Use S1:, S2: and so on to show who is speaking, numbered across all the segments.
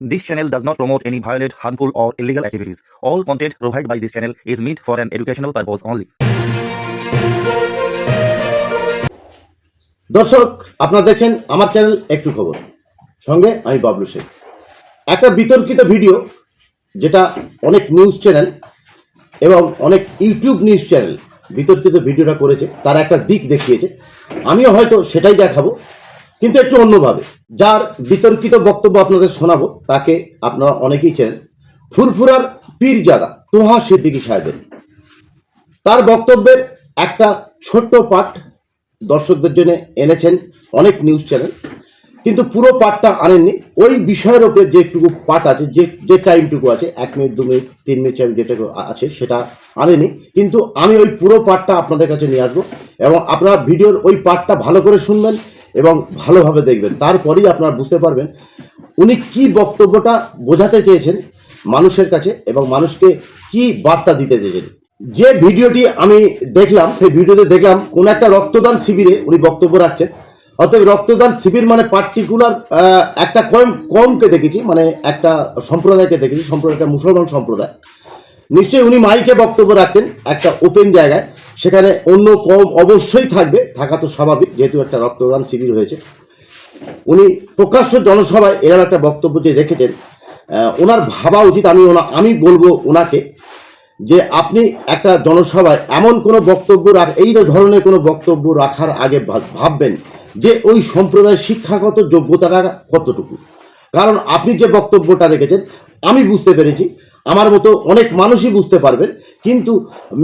S1: This channel does not promote any violent, harmful, or illegal activities. All content provided by this channel is meant for an educational purpose only.
S2: দর্শক আপনারা দেখছেন আমার channel একটু খবর সঙ্গে আমি বাবলু শেখ একটা বিতর্কিত ভিডিও যেটা অনেক নিউজ চ্যানেল এবং অনেক ইউটিউব নিউজ চ্যানেল বিতর্কিত ভিডিওটা করেছে তার একটা দিক দেখিয়েছে আমিও হয়তো সেটাই দেখাবো কিন্তু একটু অন্যভাবে। যার বিতর্কিত বক্তব্য আপনাদের শোনাবো, তাকে আপনারা অনেকেই চেনেন। ফুরফুরার পীরজাদা তোহা সিদ্দিকী সাহেবের। তার বক্তব্যের একটা ছোট্ট পাঠ দর্শকদের জন্য এনেছেন, অনেক নিউজ চ্যানেল। কিন্তু পুরো পাঠটা আনেননি। ওই বিষয়ের ওপর যেটুকু পাঠ আছে, যে যে টাইমটুকু আছে, এক মিনিট, দু মিনিট, তিন মিনিট টাইম যেটুকু আছে, সেটা আনেনি কিন্তু আমি ওই পুরো পাঠটা আপনাদের কাছে নিয়ে আসব এবং আপনারা ভিডিওর ওই পাঠটা ভালো করে শুনবেন এবং ভালোভাবে দেখবেন। তারপরেই আপনারা বুঝতে পারবেন উনি কি বক্তব্যটা বোঝাতে চেয়েছেন মানুষের কাছে এবং মানুষকে কি বার্তা দিতে চেয়েছেন। যে ভিডিওটি আমি দেখলাম, সেই ভিডিওতে দেখলাম কোন একটা রক্তদান শিবিরে উনি বক্তব্য রাখছেন। অতএব রক্তদান শিবির মানে পার্টিকুলার একটা কম কমকে দেখেছি মানে একটা সম্প্রদায়কে দেখেছি সম্প্রদায়টা মুসলমান সম্প্রদায়। নিশ্চয়ই উনি মাইকে বক্তব্য রাখতেন একটা ওপেন জায়গায়। সেখানে অন্য কম অবশ্যই থাকবে, থাকা তো স্বাভাবিক, যেহেতু একটা রক্তদান শিবির হয়েছে। উনি প্রকাশ্য জনসভায় এরকম একটা বক্তব্য যে রেখেছেন ওনার ভাবা উচিত, আমি ওনা, আমি বলব ওনাকে যে আপনি একটা জনসভায় এমন কোনো বক্তব্য রাখ, এই ধরনের কোনো বক্তব্য রাখার আগে ভাব- ভাববেন যে ওই সম্প্রদায়ের শিক্ষাগত যোগ্যতাটা কতটুকু। কারণ আপনি যে বক্তব্যটা রেখেছেন, আমি বুঝতে পেরেছি আমার মতো অনেক মানুষই বুঝতে পারবেন কিন্তু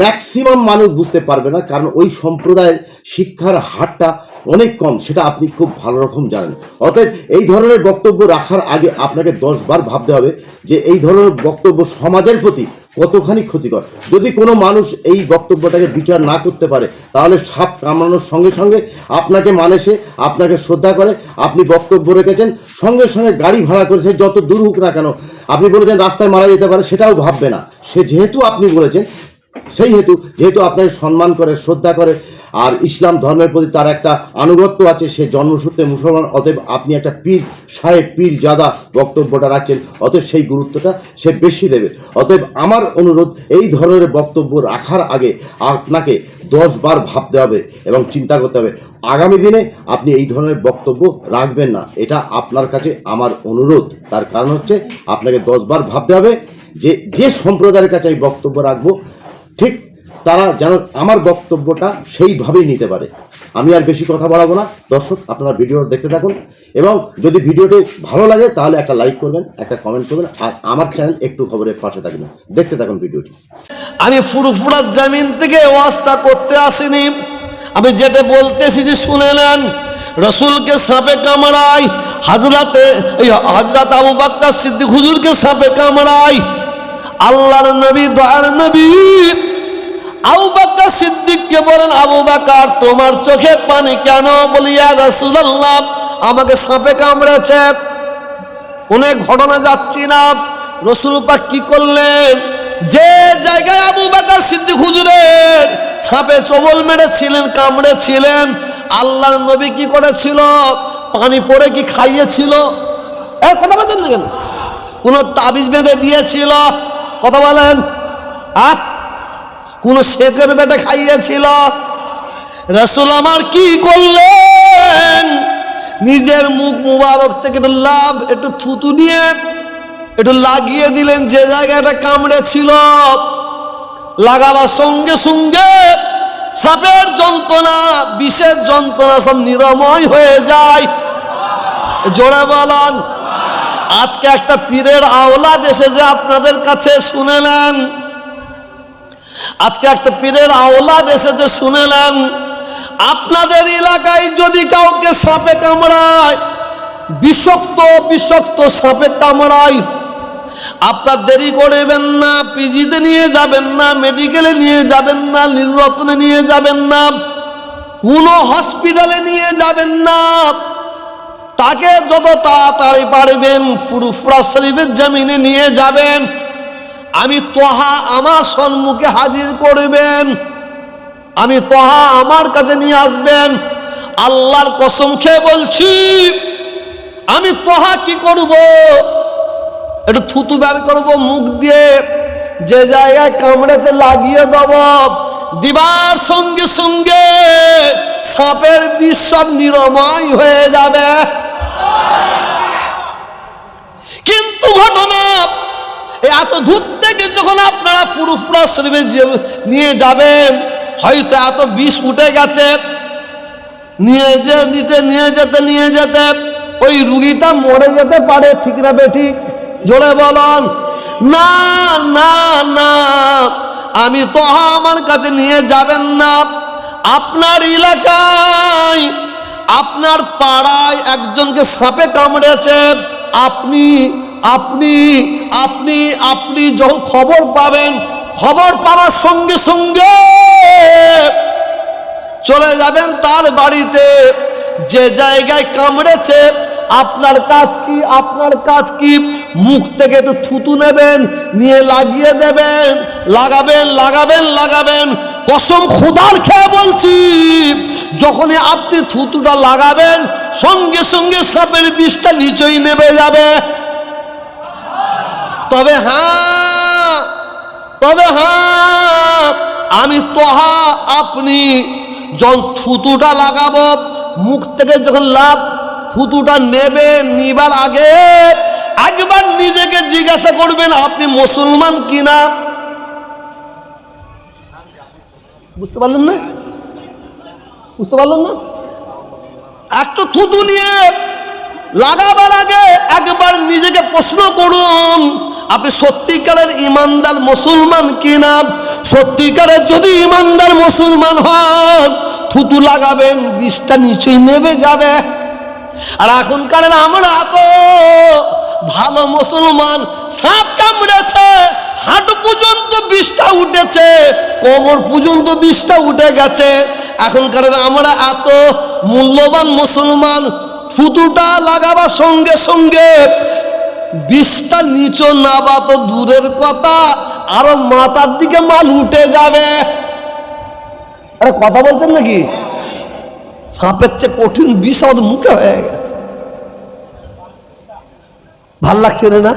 S2: ম্যাক্সিমাম মানুষ বুঝতে পারবে না, কারণ ওই সম্প্রদায়ের শিক্ষার হারটা অনেক কম, সেটা আপনি খুব ভালো রকম জানেন। অতএব এই ধরনের বক্তব্য রাখার আগে আপনাকে দশবার ভাবতে হবে যে এই ধরনের বক্তব্য সমাজের প্রতি কতখানি ক্ষতিকর? যদি কোনো মানুষ এই বক্তব্যটাকে বিচার না করতে পারে, তাহলে সাপ কামড়ানোর সঙ্গে সঙ্গে আপনাকে মানে সে, আপনাকে শ্রদ্ধা করে, আপনি বক্তব্য রেখেছেন, সঙ্গে সঙ্গে গাড়ি ভাড়া করেছে যত দূর হোক না কেন, আপনি বলেছেন রাস্তায় মারা যেতে পারে, সেটাও ভাববে না। সে যেহেতু আপনি বলেছেন, সেই হেতু, যেহেতু আপনাকে সম্মান করে, শ্রদ্ধা করে আর ইসলাম ধর্মের প্রতি তার একটা আনুগত্য আছে, সে জন্মসূত্রে মুসলমান, অতএব আপনি একটা পীর, সাহেব, পীর জাদা বক্তব্যটা রাখছেন, অতএব সেই গুরুত্বটা সে বেশি দেবে। অতএব আমার অনুরোধ, এই ধরনের বক্তব্য রাখার আগে আপনাকে দশ বার ভাবতে হবে এবং চিন্তা করতে হবে, আগামী দিনে আপনি এই ধরনের বক্তব্য রাখবেন না। এটা আপনার কাছে আমার অনুরোধ। তার কারণ হচ্ছে আপনাকে দশবার ভাবতে হবে যে যে সম্প্রদায়ের কাছে আমি বক্তব্য রাখব, ঠিক তারা যেন আমার বক্তব্যটা সেইভাবেই নিতে পারে। আমি আর বেশি কথা বাড়াবো না। দর্শক, আপনারা ভিডিও দেখতে থাকুন এবং যদি ভিডিওটি ভালো লাগে, তাহলে একটা লাইক করবেন, একটা কমেন্ট করবেন, আর আমার চ্যানেল একটু খবরের পাশে থাকবেন। দেখতে থাকুন ভিডিওটি।
S3: আমি ফুরফুরার জামিন থেকে ওয়াজটা করতে আসিনি। আমি যেটা বলতে এসেছি শুনে নেন, রসুলকে সাপে কামড়াই হাজরাতে, এই হাজরাত আবু বাক্কা সিদ্দিক হুজুরকে সাপে কামড়াই আল্লাহর নবী, দয়ার নবী আবু বাক্কা সিদ্দিককে বলেন, আবু বাকার, তোমার চোখে পানি কেন? বলিয়া রসুল্লাহ আমাকে সাপে কামড়েছে। অনেক ঘটনা যাচ্ছি না। রসুল পাক কি করলেন? যে জায়গায় আবু বাকার সিদ্দিক হুজুরের সাপে চবল মেরেছিলেন, কামড়েছিলেন, আল্লাহর নবী কি করেছিল? পানি পড়ে কি খাইয়েছিল? এ কথা বলছেন না কেন তাবিজ বেঁধে দিয়েছিল? কথা বলেন। আহ? কোন শেখের বেটে খাইয়েছিল। রসুল আমার কি করলেন? নিজের মুখ মুবারক থেকে একটু লাভ, একটু থুতু নিয়ে একটু লাগিয়ে দিলেন, যে জায়গাটা কামড়ে ছিল। লাগাবার সঙ্গে সঙ্গে সাপের যন্ত্রণা, বিষের যন্ত্রণা সব নিরাময় হয়ে যায়। জোরে বলান। আজকে একটা পীরের আওলাদ এসেছে আপনাদের কাছে শুনেলেন। আজকে একটা পীরের আওলাদ এসেছে, শুনেলেন? আপনাদের এলাকায় যদি কাউকে সাপে কামড়ায়, বিষাক্ত বিষাক্ত সাপে কামড়ায়, আপনার দেরি করবেন না, পিজিতে নিয়ে যাবেন না, মেডিকেলে নিয়ে যাবেন না নীলরত্নে নিয়ে যাবেন না, কোনো হসপিটালে নিয়ে যাবেন না। তাকে যত তাড়াতাড়ি পারবেন, ফুরফুরা শরীফের জমিনে নিয়ে যাবেন। আমি তোহা আমার সম্মুখে হাজির করবেন। আমি তোহা আমার কাছে নিয়ে আসবেন। আল্লাহর কসম খেয়ে বলছি, আমি তোহা কি করব? একটু থুতু বের করব মুখ দিয়ে। যে জায়গায় কামড়েছে লাগিয়ে দেব। দিবার সঙ্গে সঙ্গে সাপের সব নিরময় হয়ে যাবে। কিন্তু ঘটনা এত দূর থেকে যখন আপনারা পুরুফুরা শরীফে যে- নিয়ে যাবেন, হয়তো এত বিষ উঠে গেছে। নিয়ে যে নিতে, নিয়ে যেতে নিয়ে যেতে, ওই রুগীটা মরে যেতে পারে, ঠিক না বেঠিক জোরে বলন। না না না, আমি তো আমার কাছে নিয়ে যাবেন না। আপনার এলাকায়, আপনার পাড়ায় একজনকে সাপে কামড়েছে। আপনি আপনি আপনি আপনি যখন খবর পাবেন, খবর পাওয়ার সঙ্গে সঙ্গে চলে যাবেন তার বাড়িতে। যে জায়গায় কামড়েছে, আপনার কাজ কি, আপনার কাজ কি? মুখ থেকে একটু থুতু নেবেন, নিয়ে লাগিয়ে দেবেন, লাগাবেন লাগাবেন লাগাবেন। কসম খোদার খেয়ে বলছি, যখনই আপনি থুতুটা লাগাবেন, সঙ্গে সঙ্গে সাপের বিষটা নিচেই নেমে যাবে। তবে হ্যাঁ তবে হ্যাঁ আমি তোহা আপনি যখন থুতুটা লাগাবো, মুখ থেকে যখন লাভ থুতুটা নেবে নিবার আগে একবার নিজেকে জিজ্ঞাসা করবেন, আপনি মুসলমান কিনা? বুঝতে পারলেন না? বুঝতে পারলেন না? একটা থুতু নিয়ে লাগাবার আগে একবার নিজেকে প্রশ্ন করুন আপনি সত্যিকারের ইমানদার মুসলমান কিনা? সত্যিকারের যদি ইমানদার মুসলমান হন, থুতু লাগাবেন, বিষটা নিচেই নেমে যাবে। আর এখনকার আমরা তো ভালো মুসলমান, সাপ কামড়েছে, হাঁটু পর্যন্ত বিষটা উঠেছে, কোমর পর্যন্ত বিষটা উঠে গেছে। এখনকার আমরা এত মূল্যবান মুসলমান, থুতুটা লাগাবার সঙ্গে সঙ্গে বিষটা নিচো নাবা তো দূরের কথা, আরও মাথার দিকে মাল উঠে যাবে। আরে, কথা বলছেন নাকি? সাপের চেয়ে কঠিন বিষ মুখে হয়ে গেছে। ভালো লাগছে না?